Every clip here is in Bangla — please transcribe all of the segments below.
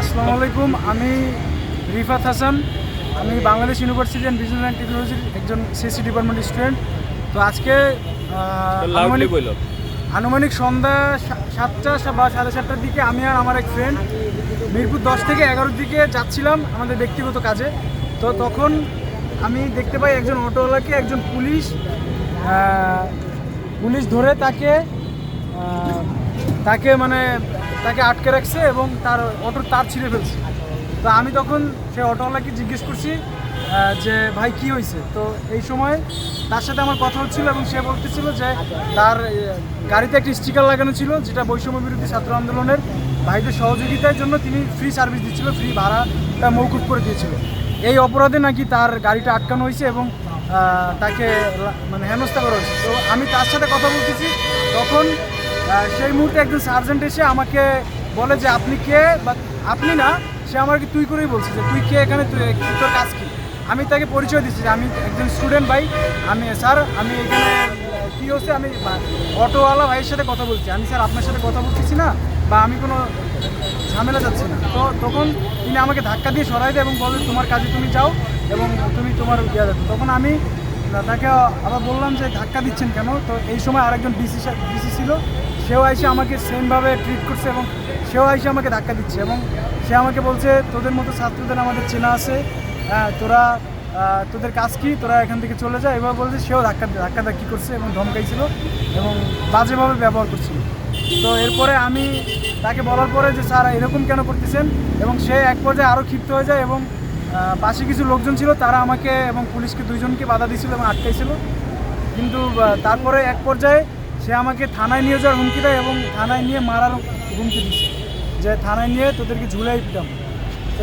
আসসালামু আলাইকুম আমি রিফাত হাসান। আমি Bangladesh university and business and টেকনোলজির একজন সিএসসি ডিপার্টমেন্ট স্টুডেন্ট তো আজকে আনুমানিক সন্ধ্যা সাতটা বা সাড়ে সাতটার দিকে আমি আর আমার এক ফ্রেন্ড মিরপুর দশ থেকে এগারোর দিকে যাচ্ছিলাম আমাদের ব্যক্তিগত কাজে। তো তখন আমি দেখতে পাই একজন অটোওয়ালাকে একজন পুলিশ পুলিশ ধরে তাকে তাকে মানে তাকে আটকে রাখছে এবং তার অটোর তার ছিঁড়ে ফেলছে। তো আমি তখন সে অটোওয়ালাকে জিজ্ঞেস করছি যে ভাই কি হয়েছে? তো এই সময় তার সাথে আমার কথা হচ্ছিল এবং সে বলতেছিল যে তার গাড়িতে একটি স্টিকার লাগানো ছিল, যেটা বৈষম্য বিরোধী ছাত্র আন্দোলনের ভাইদের সহযোগিতার জন্য তিনি ফ্রি সার্ভিস দিচ্ছিল ফ্রি ভাড়া ভাড়াটা মৌকুফ করে দিয়েছিল। এই অপরাধে নাকি তার গাড়িটা আটকানো হয়েছে এবং তাকে মানে হেনস্থা করা হয়েছে। তো আমি তার সাথে কথা বলতেছি, তখন সেই মুহূর্তে একজন সার্জেন্ট এসে আমাকে বলে যে, আপনি কে? বা, আপনি না? সে আমাকে তুই করেই বলছে যে, তুই কে এখানে? তুই তোর কাজ কি? আমি তাকে পরিচয় দিচ্ছি যে, আমি একজন স্টুডেন্ট ভাই, আমি স্যার আমি এখানে কি হচ্ছে আমি অটোওয়ালা ভাইয়ের সাথে কথা বলছি। আমি স্যার আপনার সাথে কথা বলতেছি না বা আমি কোনো ঝামেলা যাচ্ছি না। তো তখন তিনি আমাকে ধাক্কা দিয়ে সরাই দেয় এবং বলে, তোমার কাজে তুমি যাও এবং তুমি তোমার ইয়ে দেখো তখন আমি তাকে আবার বললাম যে, ধাক্কা দিচ্ছেন কেন? তো এই সময় আরেকজন ডিসি ডিসি ছিল। সেও এসে আমাকে সেমভাবে ট্রিট করছে এবং সেও এসে আমাকে ধাক্কা দিচ্ছে এবং সে আমাকে বলছে তোদের মতো ছাত্রদের আমাদের চেনা আছে। হ্যাঁ, তোরা তোদের কাজ কি? তোরা এখান থেকে চলে যা। এবার বলছে সেও ধাক্কা ধাক্কা ধাক্কি করছে এবং ধমকাইছিল এবং বাজেভাবে ব্যবহার করছিল। তো এরপরে আমি তাকে বলার পরে যে স্যার এরকম কেন করতেছেন? এবং সে এক পর্যায়ে আরও ক্ষিপ্ত হয়ে যায় এবং পাশে কিছু লোকজন ছিল তারা আমাকে এবং পুলিশকে দুইজনকে বাধা দিয়েছিল এবং আটকাইছিল। কিন্তু তারপরে এক পর্যায়ে সে আমাকে থানায় নিয়ে যাওয়ার হুমকি দেয় এবং থানায় নিয়ে মারার হুমকি দিচ্ছে। যে থানায় নিয়ে তোদেরকে ঝুলাই তো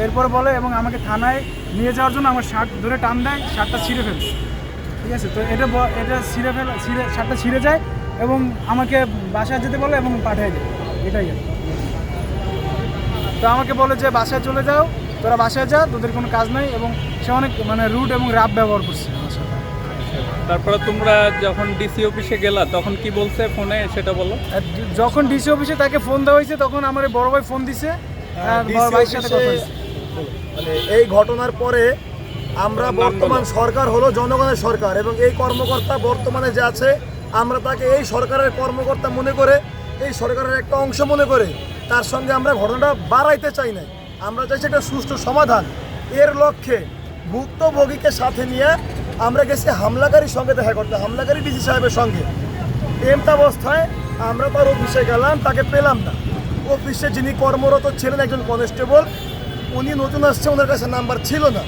এরপর বলে এবং আমাকে থানায় নিয়ে যাওয়ার জন্য আমার শার্ট ধরে টান দেয়, শার্টটা ছিঁড়ে ফেলে। ঠিক আছে? তো এটা এটা ছিঁড়ে ফেলা ছিঁড়ে শার্টটা ছিঁড়ে যায় এবং আমাকে বাসায় যেতে বলে এবং পাঠিয়ে দেয়। এটাই তো আমাকে বলে যে, বাসায় চলে যাও, তোরা বাসায় যা, তোদের কোনো কাজ নাই এবং সে অনেক মানে রুট এবং রাব ব্যবহার করছে। তারপরে তোমরা যখন ডিসি অফিসে গেলা তখন কি বলছে ফোনে? সেটা বলো। যখন ডিসি অফিসে তাকে ফোন দেওয়া হয়েছে তখন আমার বড় ভাই ফোন দিছে। আর বড় ভাইয়ের সাথে কথা হয়েছে। মানে এই ঘটনার পরে আমরা বর্তমান সরকার হলো জনগণের সরকার এবং এই কর্মকর্তা বর্তমানে যে আছে আমরা তাকে এই সরকারের কর্মকর্তা মনে করে এই সরকারের একটা অংশ মনে করে তার সঙ্গে আমরা ঘটনাটা বাড়াইতে চাই না আমরা চাইছি একটা সুষ্ঠু সমাধান। এর লক্ষ্যে ভুক্তভোগীকে সাথে নিয়ে আমরা গেছি হামলাকারীর সঙ্গে দেখা করতে, হামলাকারী ডিসি সাহেবের সঙ্গে। এমতাবস্থায় আমরা তার অফিসে গেলাম, তাকে পেলাম না। অফিসে যিনি কর্মরত ছিলেন একজন কনস্টেবল, উনি নতুন আসছে, ওনার কাছে নাম্বার ছিল না।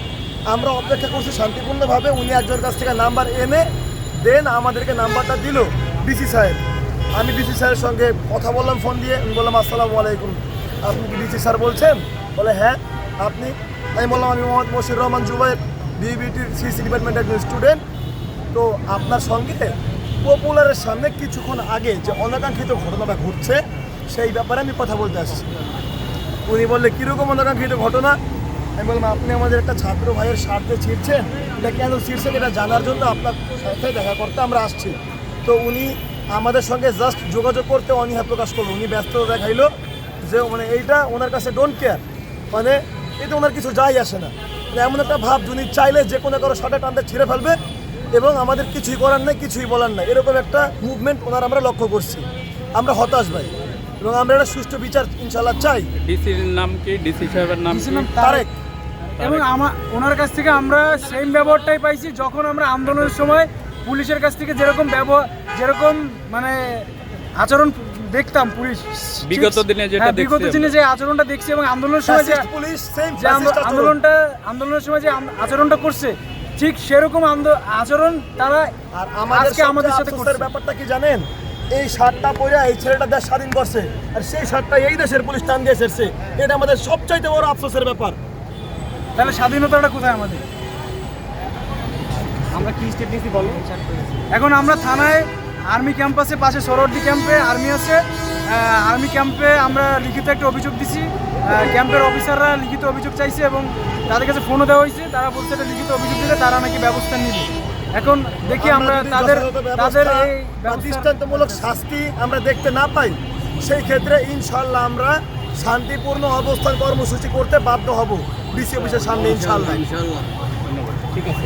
আমরা অপেক্ষা করছি শান্তিপূর্ণভাবে, উনি একজনের কাছ থেকে নাম্বার এনে দেন, আমাদেরকে নাম্বারটা দিল ডিসি সাহেব। আমি ডিসি সাহেবের সঙ্গে কথা বললাম, ফোন দিয়ে, আমি বললাম, আসসালামু আলাইকুম। আপনি কি ডিসি স্যার বলছেন? বলে হ্যাঁ আপনি। আমি বললাম, আমি মোহাম্মদ মশির রহমান জুবাইর বিবিটির সিসি ডিপার্টমেন্টের একজন স্টুডেন্ট তো আপনার সঙ্গে পপুলারের সামনে কিছুক্ষণ আগে যে অনাকাঙ্ক্ষিত ঘটনাটা ঘটছে, সেই ব্যাপারে আমি কথা বলতে আসছি। উনি বললে, কীরকম অনাকাঙ্ক্ষিত ঘটনা? আমি বললাম, আপনি আমাদের একটা ছাত্র ভাইয়ের স্বার্থে ছিঁড়ছেন এটা কেন ছিঁড়ছেন এটা জানার জন্য আপনার সাথে দেখা করতে আমরা আসছি। তো উনি আমাদের সঙ্গে জাস্ট যোগাযোগ করতে অনীহা প্রকাশ করল। উনি ব্যস্ততা দেখাইলো যে মানে এইটা ওনার কাছে ডোন্ট কেয়ার মানে এতে ওনার কিছু যাই আসে না। এমন একটা ভাব যদি চাইলে যে কোনো কারও শার্টে টানতে ছিঁড়ে ফেলবে এবং আমাদের কিছুই করার নাই কিছুই বলার নাই। এরকম একটা মুভমেন্ট ওনার আমরা লক্ষ্য করছি। আমরা হতাশ ভাই এবং আমরা একটা সুষ্ঠু বিচার ইনশাল্লাহ চাই। ডিসির নাম কি? ডিসি সাহেবের নাম তারেক। এবং আমার ওনার কাছ থেকে আমরা সেম ব্যবহারটাই পাইছি যখন আমরা আন্দোলনের সময় পুলিশের কাছ থেকে যেরকম ব্যবহার যেরকম মানে আচরণ দেখতাম পুলিশ বিগত দিনে যেটা হ্যাঁ, বিগত দিনে যে আচরণটা দেখছি এবং আন্দোলনের সময় যে পুলিশ সেম যে আন্দোলনটা আন্দোলনের সময় যে আচরণটা করছে ঠিক সেরকম আচরণ তারা আর আমাদের আজকে আমাদের সাথে করছে। ব্যাপারটা কি জানেন? এই শার্টটা পরে এই ছেলেটা দেশ স্বাধীন করছে আর সেই শার্টটা এই দেশের পুলিশ টান দিয়ে এসেছে। এটা আমাদের সবচাইতে বড় আফসোসের ব্যাপার। তাহলে স্বাধীনতাটা কোথায় আমাদের? আমরা কি স্টেপ নিয়েছি বলো? এখন আমরা থানায় আর্মি ক্যাম্পাসে পাশে সরোয়ার্দি ক্যাম্পে আর্মি আছে। আর্মি ক্যাম্পে আমরা লিখিত একটা অভিযোগ দিছি। ক্যাম্পের অফিসাররা লিখিত অভিযোগ চাইছে এবং তাদের কাছে ফোনও দেওয়া হয়েছে। তারা বলছে এটা লিখিত অভিযোগ দিলে তারা নাকি ব্যবস্থা নিবে। এখন দেখি আমরা তাদের তাদের এই দৃষ্টান্তমূলক শাস্তি আমরা দেখতে না পাই সেই ক্ষেত্রে ইনশাল্লাহ আমরা শান্তিপূর্ণ অবস্থান কর্মসূচি করতে বাধ্য হব। ডিসি অফিসের সামনে ইনশাল্লাহ। ধন্যবাদ ঠিক আছে।